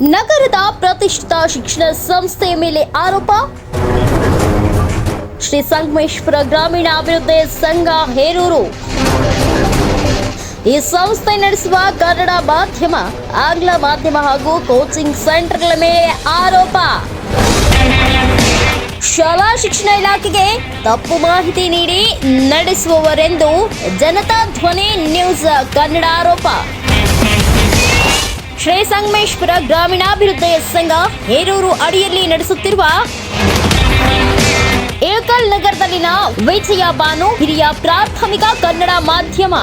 ನಗರದ ಪ್ರತಿಷ್ಠಿತ ಶಿಕ್ಷಣ ಸಂಸ್ಥೆಯ ಮೇಲೆ ಆರೋಪ? ಶ್ರೀ ಸಂಗಮೇಶ್ವರ ಗ್ರಾಮೀಣ ಅಭಿವೃದ್ಧಿ ಸಂಘ, ಹೇರೂರು. ಈ ಸಂಸ್ಥೆ ನಡೆಸುವ ಕನ್ನಡ ಮಾಧ್ಯಮ, ಆಂಗ್ಲ ಮಾಧ್ಯಮ ಹಾಗೂ ಕೋಚಿಂಗ್ ಸೆಂಟರ್ಗಳ ಮೇಲೆ ಆರೋಪ. ಶಾಲಾ ಶಿಕ್ಷಣ ಇಲಾಖೆಗೆ ತಪ್ಪು ಮಾಹಿತಿ ನೀಡಿ ನಡೆಸುವವರೆಂದು ಜನತಾ ಧ್ವನಿ ನ್ಯೂಸ್ ಕನ್ನಡ ಆರೋಪ. ಶ್ರೀ ಸಂಗಮೇಶ್ವರ ಗ್ರಾಮೀಣಾಭಿವೃದ್ಧಿ ಸಂಘ ಹೇರೂರು ಅಡಿಯಲ್ಲಿ ನಡೆಸುತ್ತಿರುವ ಏಕಲ್ ನಗರದಲ್ಲಿನ ವಿಜಯ ಬಾನು ಹಿರಿಯ ಪ್ರಾಥಮಿಕ ಕನ್ನಡ ಮಾಧ್ಯಮ.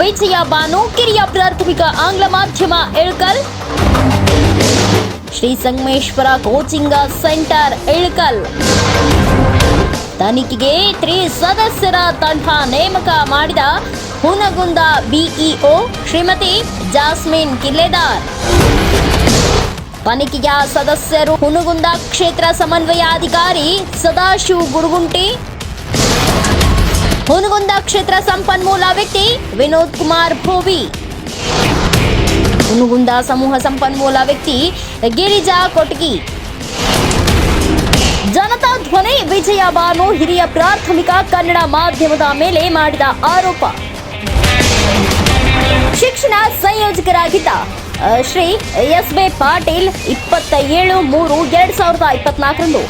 ವಿಜಯ ಬಾನು ಕಿರಿಯ ಪ್ರಾಥಮಿಕ ಆಂಗ್ಲ ಮಾಧ್ಯಮ ಎಳ್ಕಲ್ ಶ್ರೀ ಸಂಗಮೇಶ್ವರ ಕೋಚಿಂಗ್ ಸೆಂಟರ್ ಎಳ್ಕಲ್ ತನಿಖೆಗೆ ತ್ರಿ ಸದಸ್ಯರ ತಂಡ ನೇಮಕ ಮಾಡಿದ ಹುನಗುಂದ ಬಿಇಒ ಶ್ರೀಮತಿ ಜಾಸ್ಮಿನ್ ಕಿಲ್ಲೆದಾರ್. ತನಿಖೆಯ ಸದಸ್ಯರು ಹುನಗುಂದ ಕ್ಷೇತ್ರ ಸಮನ್ವಯಾಧಿಕಾರಿ ಸದಾಶಿವ್ ಗುರುಗುಂಟಿ. ಹುನಗುಂದ ಕ್ಷೇತ್ರ ಸಂಪನ್ಮೂಲ ವ್ಯಕ್ತಿ ವಿನೋದ್ ಕುಮಾರ್ ಭೋವಿ. ಹುನಗುಂದ ಸಮೂಹ ಸಂಪನ್ಮೂಲ ವ್ಯಕ್ತಿ ಗಿರಿಜಾ ಕೊಟಗಿ. ಜನತಾ ಧ್ವನಿ ವಿಜಯ ಬಾನು ಹಿರಿಯ ಪ್ರಾಥಮಿಕ ಕನ್ನಡ ಮಾಧ್ಯಮದ ಮೇಲೆ ಮಾಡಿದ ಆರೋಪ. ಶಿಕ್ಷಣ ಸಂಯೋಜಕರಾಗಿದ್ದ ಶ್ರೀ ಎಸ್ ಬಿ ಪಾಟೀಲ್ ಇಪ್ಪತ್ತ ಏಳು ಮೂರು ಎರಡ್ ಸಾವಿರದ ಇಪ್ಪತ್ನಾಲ್ಕರಂದು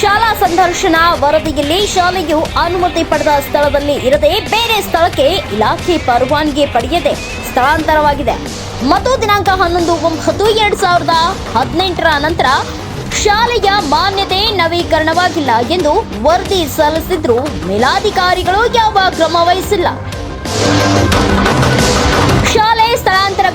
ಶಾಲಾ ಸಂದರ್ಶನ ವರದಿಯಲ್ಲಿ ಶಾಲೆಯು ಅನುಮತಿ ಪಡೆದ ಸ್ಥಳದಲ್ಲಿ ಇರದೆ ಬೇರೆ ಸ್ಥಳಕ್ಕೆ ಇಲಾಖೆ ಪರವಾನಗಿ ಪಡೆಯದೆ ಸ್ಥಳಾಂತರವಾಗಿದೆ. ಮತ್ತು ದಿನಾಂಕ ಹನ್ನೊಂದು ಒಂಬತ್ತು ಎರಡ್ ಸಾವಿರದ ಹದಿನೆಂಟರ ನಂತರ ಶಾಲೆಯ ಮಾನ್ಯತೆ ನವೀಕರಣವಾಗಿಲ್ಲ ಎಂದು ವರದಿ ಸಲ್ಲಿಸಿದ್ರು ಮೇಲಾಧಿಕಾರಿಗಳು ಯಾವ ಕ್ರಮ ವಹಿಸಿಲ್ಲ.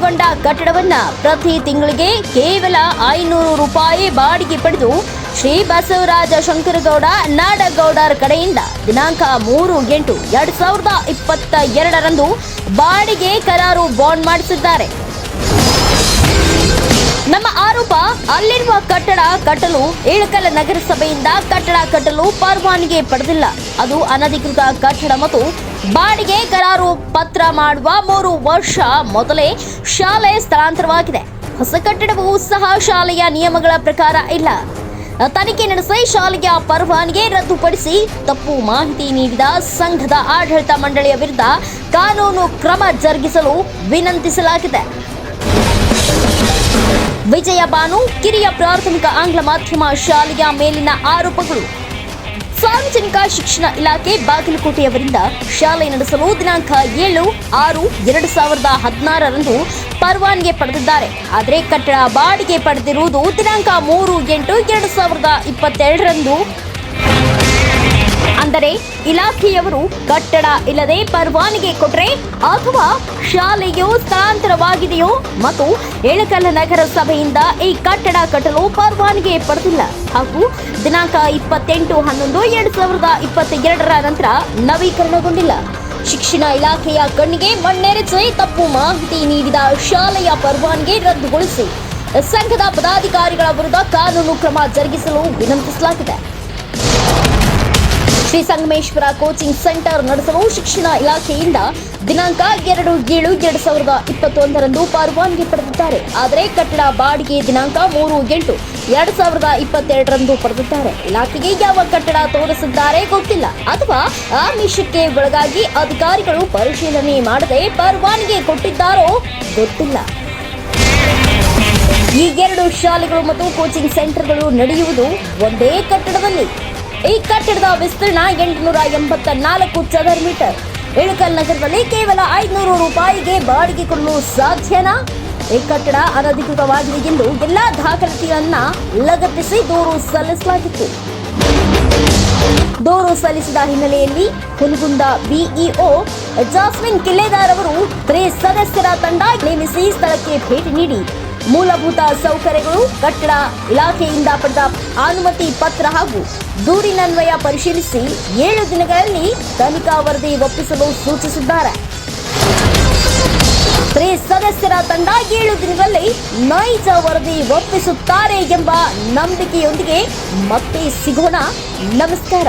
ಸ್ಥಳಾಂತರಗೊಂಡ ಕಟ್ಟಡವನ್ನ ಪ್ರತಿ ತಿಂಗಳಿಗೆ ಕೇವಲ ಐನೂರು ರೂಪಾಯಿ ಬಾಡಿಗೆ ಪಡೆದು ಶ್ರೀ ಬಸವರಾಜ ಶಂಕರಗೌಡ ನಾಡಗೌಡರ ಕಡೆಯಿಂದ ದಿನಾಂಕ ಮೂರು ಎಂಟು ಎರಡ್ ಸಾವಿರದ ಇಪ್ಪತ್ತ ಎರಡರಂದು ಬಾಡಿಗೆ ಕರಾರು ಬಾಂಡ್ ಮಾಡಿಸಿದ್ದಾರೆ. ನಮ್ಮ ಆರೋಪ, ಅಲ್ಲಿರುವ ಕಟ್ಟಡ ಕಟ್ಟಲು ಇಳಕಲ ನಗರಸಭೆಯಿಂದ ಕಟ್ಟಡ ಕಟ್ಟಲು ಪರವಾನಗಿ ಪಡೆದಿಲ್ಲ. ಅದು ಅನಧಿಕೃತ ಕಟ್ಟಡ ಮತ್ತು ಬಾಡಿಗೆ ಕರಾರು ಪತ್ರ ಮಾಡುವ ಮೂರು ವರ್ಷ ಮೊದಲೇ ಶಾಲೆ ಸ್ಥಳಾಂತರವಾಗಿದೆ. ಹೊಸ ಕಟ್ಟಡವು ಸಹ ಶಾಲೆಯ ನಿಯಮಗಳ ಪ್ರಕಾರ ಇಲ್ಲ. ತನಿಖೆ ನಡೆಸಿ ಶಾಲೆಯ ಪರವಾನಿಗೆ ರದ್ದುಪಡಿಸಿ ತಪ್ಪು ಮಾಹಿತಿ ನೀಡಿದ ಸಂಘದ ಆಡಳಿತ ಮಂಡಳಿಯ ವಿರುದ್ಧ ಕಾನೂನು ಕ್ರಮ ಜರುಗಿಸಲು ವಿನಂತಿಸಲಾಗಿದೆ. ವಿಜಯ ಬಾನು ಕಿರಿಯ ಪ್ರಾಥಮಿಕ ಆಂಗ್ಲ ಮಾಧ್ಯಮ ಶಾಲೆಯ ಮೇಲಿನ ಆರೋಪಗಳು. ಸಾರ್ವಜನಿಕ ಶಿಕ್ಷಣ ಇಲಾಖೆ ಬಾಗಲಕೋಟೆಯವರಿಂದ ಶಾಲೆ ನಡೆಸಲು ದಿನಾಂಕ ಏಳು ಆರು ಎರಡು ಸಾವಿರದ ಹದಿನಾರರಂದು ಪರವಾನಗಿ ಪಡೆದಿದ್ದಾರೆ. ಆದರೆ ಕಟ್ಟಡ ಬಾಡಿಗೆ ಪಡೆದಿರುವುದು ದಿನಾಂಕ ಮೂರು ಎಂಟು ಎರಡು ಸಾವಿರದ ಇಪ್ಪತ್ತೆರಡರಂದು ಅಂದರೆ ಇಲಾಖೆಯವರು ಕಟ್ಟಡ ಇಲ್ಲದೆ ಪರವಾನಗಿ ಕೊಟ್ಟರೆ ಅಥವಾ ಶಾಲೆಯು ಸ್ಥಳಾಂತರವಾಗಿದೆಯೋ ಮತ್ತು ಎಳಕಲ್ ನಗರ ಸಭೆಯಿಂದ ಈ ಕಟ್ಟಡ ಕಟ್ಟಲು ಪರವಾನಗಿ ಪಡೆದಿಲ್ಲ ಹಾಗೂ ದಿನಾಂಕ ಇಪ್ಪತ್ತೆಂಟು ಹನ್ನೊಂದು ಎರಡು ಸಾವಿರದ ಇಪ್ಪತ್ತ ಎರಡರ ನಂತರ ನವೀಕರಣಗೊಂಡಿಲ್ಲ. ಶಿಕ್ಷಣ ಇಲಾಖೆಯ ಕಣ್ಣಿಗೆ ಮಣ್ಣೆರೆಸಿ ತಪ್ಪು ಮಾಹಿತಿ ನೀಡಿದ ಶಾಲೆಯ ಪರವಾನಗಿ ರದ್ದುಗೊಳಿಸಿ. ಸಂಘದ ಪದಾಧಿಕಾರಿಗಳ ವಿರುದ್ಧ ಕಾನೂನು ಕ್ರಮ ಜರುಗಿಸಲು ವಿನಂತಿಸಲಾಗಿದೆ. ಶ್ರೀ ಸಂಗಮೇಶ್ವರ ಕೋಚಿಂಗ್ ಸೆಂಟರ್ ನಡೆಸಲು ಶಿಕ್ಷಣ ಇಲಾಖೆಯಿಂದ ದಿನಾಂಕ ಎರಡು ಏಳು ಎರಡು ಸಾವಿರದ ಇಪ್ಪತ್ತೊಂದರಂದು ಪರವಾನಗಿ ಪಡೆದಿದ್ದಾರೆ. ಆದರೆ ಕಟ್ಟಡ ಬಾಡಿಗೆ ದಿನಾಂಕ ಮೂರು ಎಂಟು ಎರಡು ಸಾವಿರದ ಇಪ್ಪತ್ತೆರಡರಂದು ಪಡೆದಿದ್ದಾರೆ. ಇಲಾಖೆಗೆ ಯಾವ ಕಟ್ಟಡ ತೋರಿಸಿದ್ದಾರೆ ಗೊತ್ತಿಲ್ಲ. ಅಥವಾ ಆಮಿಷಕ್ಕೆ ಒಳಗಾಗಿ ಅಧಿಕಾರಿಗಳು ಪರಿಶೀಲನೆ ಮಾಡದೆ ಪರವಾನಗಿ ಕೊಟ್ಟಿದ್ದಾರೋ ಗೊತ್ತಿಲ್ಲ. ಈ ಎರಡು ಶಾಲೆಗಳು ಮತ್ತು ಕೋಚಿಂಗ್ ಸೆಂಟರ್ಗಳು ನಡೆಯುವುದು ಒಂದೇ ಕಟ್ಟಡದಲ್ಲಿ. ಈ ಕಟ್ಟಡದ ವಿಸ್ತೀರ್ಣ ಎಂಟುನೂರ ಎಂಬತ್ತ ನಾಲ್ಕು ಚದರ ಮೀಟರ್. ಇಳಕಲ್ ನಗರದಲ್ಲಿ ಕೇವಲ ಐದುನೂರು ರೂಪಾಯಿಗೆ ಬಾಡಿಗೆ ಕೊಡಲು ಸಾಧ್ಯನಾ? ಈ ಕಟ್ಟಡ ಅನಧಿಕೃತವಾಗಿದೆ ಎಂದು ಎಲ್ಲಾ ದಾಖಲಾತಿಗಳನ್ನ ಲಗತ್ತಿಸಿ ದೂರು ಸಲ್ಲಿಸಲಾಗಿತ್ತು. ದೂರು ಸಲ್ಲಿಸಿದ ಹಿನ್ನೆಲೆಯಲ್ಲಿ ಹುನಗುಂದ ಬಿಇಒ ಜಾಸ್ಮಿನ್ ಕಿಲ್ಲೇದಾರ್ ಅವರು ತ್ರೇ ಸದಸ್ಯರ ತಂಡ ನೇಮಿಸಿ ಸ್ಥಳಕ್ಕೆ ಭೇಟಿ ನೀಡಿ. ಮೂಲಭೂತ ಸೌಕರ್ಯಗಳು ಕಟ್ಟಡ ಇಲಾಖೆಯಿಂದ ಪಡೆದ ಅನುಮತಿ ಪತ್ರ ಹಾಗೂ ದೂರಿನನ್ವಯ ಪರಿಶೀಲಿಸಿ ಏಳು ದಿನಗಳಲ್ಲಿ ತನಿಖಾ ವರದಿ ಒಪ್ಪಿಸಲು ಸೂಚಿಸಿದ್ದಾರೆ. ಸದಸ್ಯರ ತಂಡ ಏಳು ದಿನಗಳಲ್ಲಿ ನೈಜ ವರದಿ ಒಪ್ಪಿಸುತ್ತಾರೆ ಎಂಬ ನಂಬಿಕೆಯೊಂದಿಗೆ ಮತ್ತೆ ಸಿಗೋಣ. ನಮಸ್ಕಾರ.